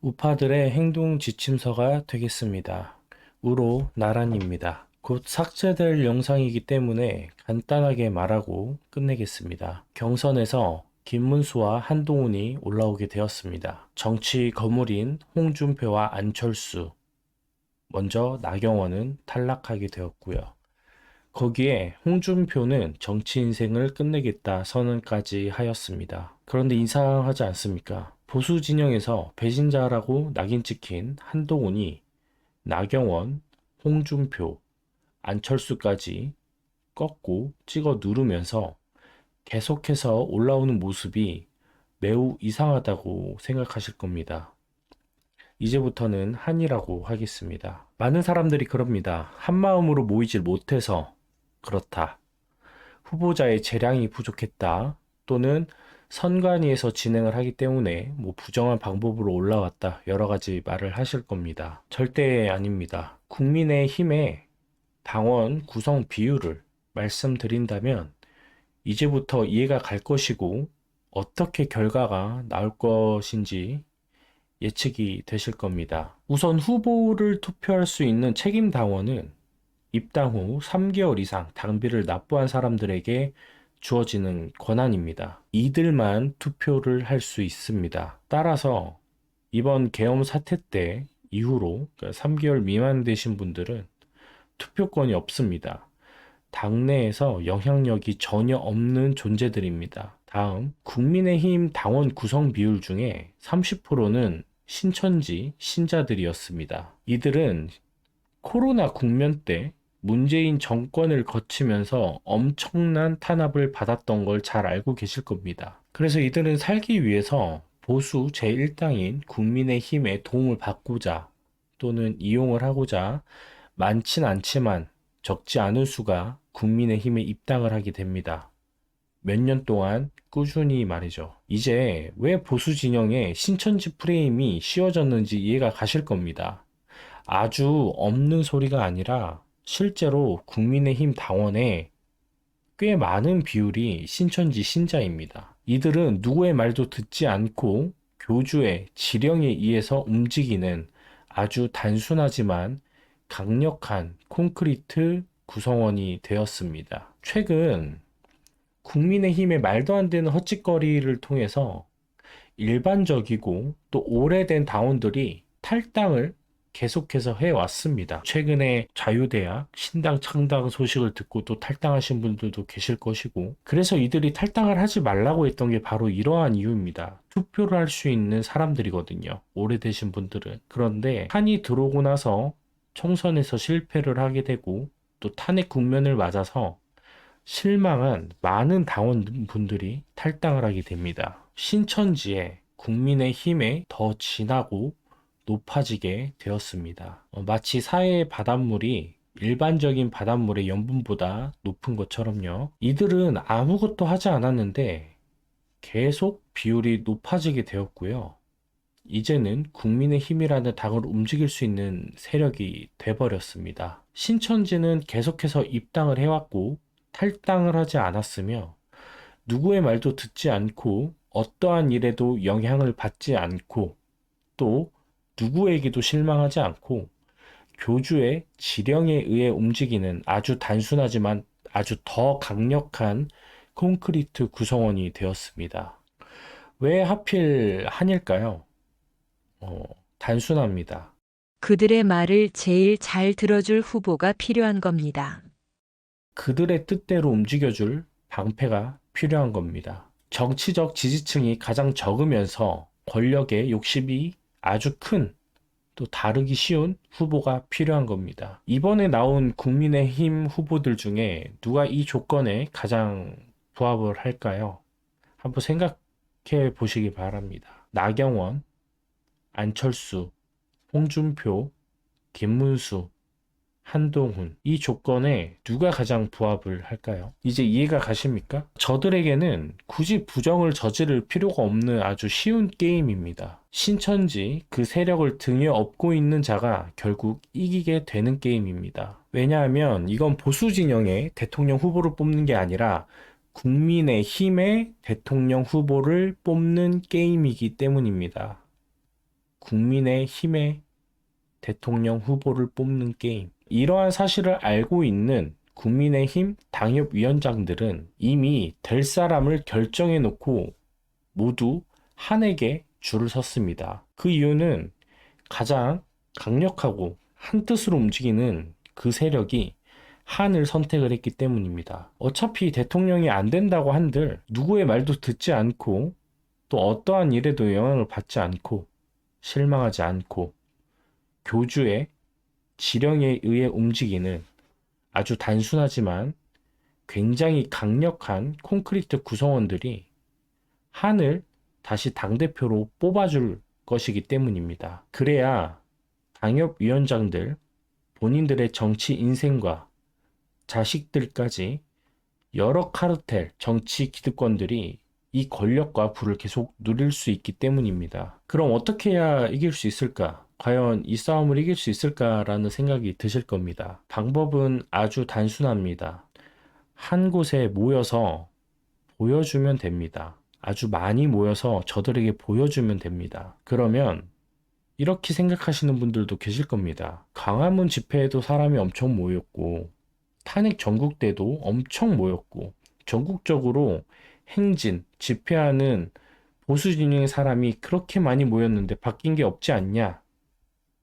우파들의 행동 지침서가 되겠습니다. 우로 나란입니다. 곧 삭제될 영상이기 때문에 간단하게 말하고 끝내겠습니다. 경선에서 김문수와 한동훈이 올라오게 되었습니다. 정치 거물인 홍준표와 안철수, 먼저 나경원은 탈락하게 되었고요. 거기에 홍준표는 정치 인생을 끝내겠다 선언까지 하였습니다. 그런데 이상하지 않습니까? 보수 진영에서 배신자라고 낙인 찍힌 한동훈이 나경원, 홍준표, 안철수까지 꺾고 찍어 누르면서 계속해서 올라오는 모습이 매우 이상하다고 생각하실 겁니다. 이제부터는 한이라고 하겠습니다. 많은 사람들이 그럽니다. 한마음으로 모이질 못해서 그렇다. 후보자의 재량이 부족했다. 또는 선관위에서 진행을 하기 때문에 뭐 부정한 방법으로 올라왔다. 여러 가지 말을 하실 겁니다. 절대 아닙니다. 국민의 힘의 당원 구성 비율을 말씀드린다면 이제부터 이해가 갈 것이고 어떻게 결과가 나올 것인지 예측이 되실 겁니다. 우선 후보를 투표할 수 있는 책임 당원은 입당 후 3개월 이상 당비를 납부한 사람들에게 주어지는 권한입니다. 이들만 투표를 할 수 있습니다. 따라서 이번 계엄 사태 때 이후로 3개월 그러니까 미만 되신 분들은 투표권이 없습니다. 당내에서 영향력이 전혀 없는 존재들입니다. 다음, 국민의힘 당원 구성 비율 중에 30%는 신천지 신자들이었습니다. 이들은 코로나 국면 때 문재인 정권을 거치면서 엄청난 탄압을 받았던 걸 잘 알고 계실 겁니다. 그래서 이들은 살기 위해서 보수 제1당인 국민의힘의 도움을 받고자 또는 이용을 하고자 많진 않지만 적지 않은 수가 국민의힘에 입당을 하게 됩니다. 몇 년 동안 꾸준히 말이죠. 이제 왜 보수 진영에 신천지 프레임이 씌워졌는지 이해가 가실 겁니다. 아주 없는 소리가 아니라 실제로 국민의힘 당원에 꽤 많은 비율이 신천지 신자입니다. 이들은 누구의 말도 듣지 않고 교주의 지령에 의해서 움직이는 아주 단순하지만 강력한 콘크리트 구성원이 되었습니다. 최근 국민의힘의 말도 안 되는 헛짓거리를 통해서 일반적이고 또 오래된 당원들이 탈당을 계속해서 해왔습니다. 최근에 자유대학 신당 창당 소식을 듣고 또 탈당하신 분들도 계실 것이고 그래서 이들이 탈당을 하지 말라고 했던 게 바로 이러한 이유입니다. 투표를 할 수 있는 사람들이거든요. 오래되신 분들은. 그런데 한이 들어오고 나서 총선에서 실패를 하게 되고 또 탄핵 국면을 맞아서 실망한 많은 당원분들이 탈당을 하게 됩니다. 신천지에 국민의 힘에 더 진하고 높아지게 되었습니다. 어, 마치 사회의 바닷물이 일반적인 바닷물의 염분보다 높은 것처럼요. 이들은 아무것도 하지 않았는데 계속 비율이 높아지게 되었고요. 이제는 국민의 힘이라는 당을 움직일 수 있는 세력이 돼버렸습니다. 신천지는 계속해서 입당을 해왔고 탈당을 하지 않았으며 누구의 말도 듣지 않고 어떠한 일에도 영향을 받지 않고 또 누구에게도 실망하지 않고 교주의 지령에 의해 움직이는 아주 단순하지만 아주 더 강력한 콘크리트 구성원이 되었습니다. 왜 하필 한일까요? 어, 단순합니다. 그들의 말을 제일 잘 들어줄 후보가 필요한 겁니다. 그들의 뜻대로 움직여줄 방패가 필요한 겁니다. 정치적 지지층이 가장 적으면서 권력의 욕심이 아주 큰 또 다르기 쉬운 후보가 필요한 겁니다. 이번에 나온 국민의힘 후보들 중에 누가 이 조건에 가장 부합을 할까요? 한번 생각해 보시기 바랍니다. 나경원, 안철수, 홍준표, 김문수, 한동훈 이 조건에 누가 가장 부합을 할까요? 이제 이해가 가십니까? 저들에게는 굳이 부정을 저지를 필요가 없는 아주 쉬운 게임입니다. 신천지 그 세력을 등에 업고 있는 자가 결국 이기게 되는 게임입니다. 왜냐하면 이건 보수 진영의 대통령 후보를 뽑는 게 아니라 국민의 힘의 대통령 후보를 뽑는 게임이기 때문입니다. 국민의 힘의 대통령 후보를 뽑는 게임. 이러한 사실을 알고 있는 국민의힘 당협 위원장들은 이미 될 사람을 결정해 놓고 모두 한에게 줄을 섰습니다. 그 이유는 가장 강력하고 한 뜻으로 움직이는 그 세력이 한을 선택을 했기 때문입니다. 어차피 대통령이 안 된다고 한들 누구의 말도 듣지 않고 또 어떠한 일에도 영향을 받지 않고 실망하지 않고 교주의 지령에 의해 움직이는 아주 단순하지만 굉장히 강력한 콘크리트 구성원들이 한을 다시 당대표로 뽑아줄 것이기 때문입니다. 그래야 당협위원장들 본인들의 정치 인생과 자식들까지 여러 카르텔, 정치 기득권들이 이 권력과 부를 계속 누릴 수 있기 때문입니다. 그럼 어떻게 해야 이길 수 있을까? 과연 이 싸움을 이길 수 있을까라는 생각이 드실 겁니다. 방법은 아주 단순합니다. 한 곳에 모여서 보여주면 됩니다. 아주 많이 모여서 저들에게 보여주면 됩니다. 그러면 이렇게 생각하시는 분들도 계실 겁니다. 광화문 집회에도 사람이 엄청 모였고, 탄핵 전국 때도 엄청 모였고, 전국적으로 행진, 집회하는 보수 진영의 사람이 그렇게 많이 모였는데 바뀐 게 없지 않냐?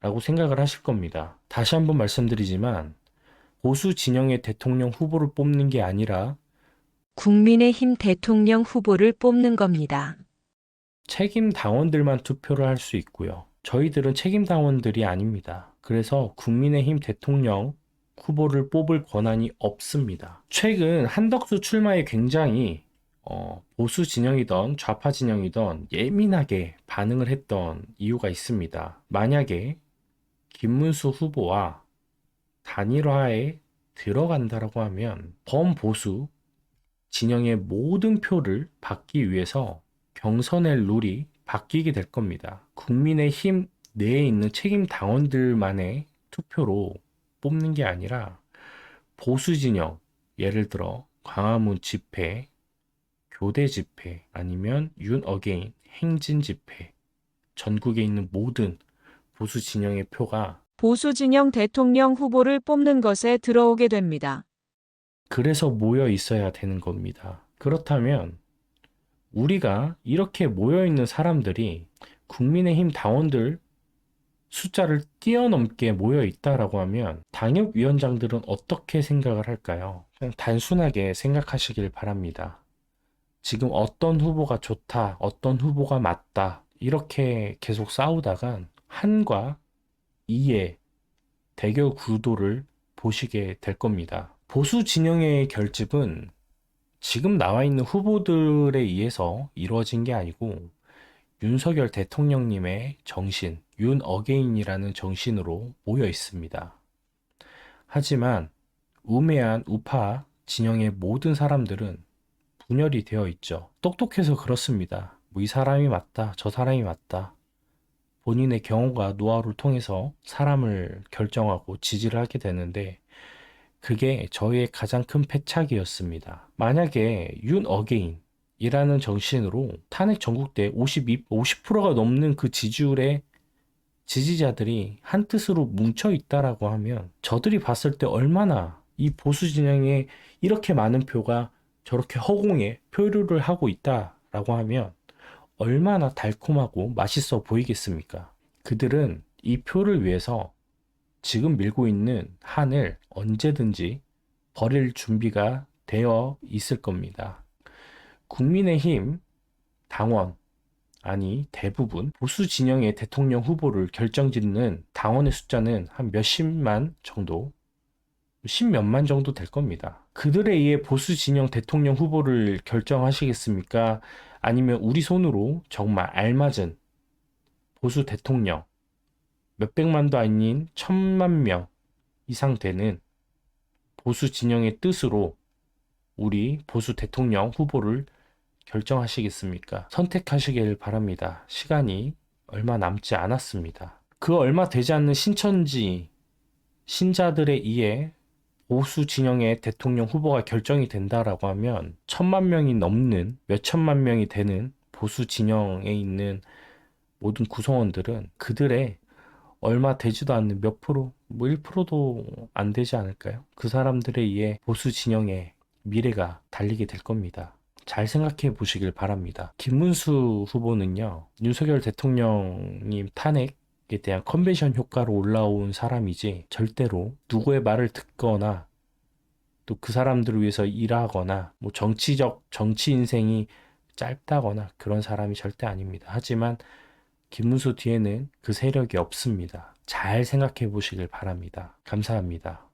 라고 생각을 하실 겁니다. 다시 한번 말씀드리지만, 보수 진영의 대통령 후보를 뽑는 게 아니라 국민의힘 대통령 후보를 뽑는 겁니다. 책임 당원들만 투표를 할 수 있고요. 저희들은 책임 당원들이 아닙니다. 그래서 국민의힘 대통령 후보를 뽑을 권한이 없습니다. 최근 한덕수 출마에 굉장히 어, 보수 진영이던 좌파 진영이던 예민하게 반응을 했던 이유가 있습니다. 만약에 김문수 후보와 단일화에 들어간다라고 하면 범보수 진영의 모든 표를 받기 위해서 경선의 룰이 바뀌게 될 겁니다. 국민의 힘 내에 있는 책임 당원들만의 투표로 뽑는 게 아니라 보수 진영, 예를 들어 광화문 집회, 교대 집회, 아니면 윤 어게인 행진 집회, 전국에 있는 모든 보수 진영의 표가 보수 진영 대통령 후보를 뽑는 것에 들어오게 됩니다. 그래서 모여 있어야 되는 겁니다. 그렇다면 우리가 이렇게 모여 있는 사람들이 국민의힘 당원들 숫자를 뛰어넘게 모여 있다라고 하면 당협위원장들은 어떻게 생각을 할까요? 그냥 단순하게 생각하시길 바랍니다. 지금 어떤 후보가 좋다, 어떤 후보가 맞다, 이렇게 계속 싸우다간 한과 이의 대결 구도를 보시게 될 겁니다. 보수 진영의 결집은 지금 나와 있는 후보들에 의해서 이루어진 게 아니고 윤석열 대통령님의 정신, 윤 어게인이라는 정신으로 모여 있습니다. 하지만 우매한 우파 진영의 모든 사람들은 분열이 되어 있죠. 똑똑해서 그렇습니다. 뭐 이 사람이 맞다, 저 사람이 맞다. 본인의 경험과 노하우를 통해서 사람을 결정하고 지지를 하게 되는데 그게 저희의 가장 큰 패착이었습니다. 만약에 윤 어게인 이라는 정신으로 탄핵 전국대 52, 50%가 넘는 그 지지율의 지지자들이 한 뜻으로 뭉쳐 있다라고 하면 저들이 봤을 때 얼마나 이 보수 진영에 이렇게 많은 표가 저렇게 허공에 표류를 하고 있다라고 하면 얼마나 달콤하고 맛있어 보이겠습니까? 그들은 이 표를 위해서 지금 밀고 있는 한을 언제든지 버릴 준비가 되어 있을 겁니다. 국민의힘 당원, 아니 대부분 보수 진영의 대통령 후보를 결정짓는 당원의 숫자는 한 몇십만 정도, 십몇만 정도 될 겁니다. 그들에 의해 보수 진영 대통령 후보를 결정하시겠습니까? 아니면 우리 손으로 정말 알맞은 보수 대통령, 몇백만도 아닌 천만 명 이상 되는 보수 진영의 뜻으로 우리 보수 대통령 후보를 결정하시겠습니까? 선택하시길 바랍니다. 시간이 얼마 남지 않았습니다. 그 얼마 되지 않는 신천지 신자들에 의해 보수 진영의 대통령 후보가 결정이 된다라고 하면 천만 명이 넘는 몇 천만 명이 되는 보수 진영에 있는 모든 구성원들은 그들의 얼마 되지도 않는 몇 프로, 뭐 1%도 안 되지 않을까요? 그 사람들에 의해 보수 진영의 미래가 달리게 될 겁니다. 잘 생각해 보시길 바랍니다. 김문수 후보는요, 윤석열 대통령님 탄핵에 대한 컨벤션 효과로 올라온 사람이지, 절대로 누구의 말을 듣거나, 또 그 사람들을 위해서 일하거나, 뭐 정치적, 정치 인생이 짧다거나 그런 사람이 절대 아닙니다. 하지만 김문수 뒤에는 그 세력이 없습니다. 잘 생각해 보시길 바랍니다. 감사합니다.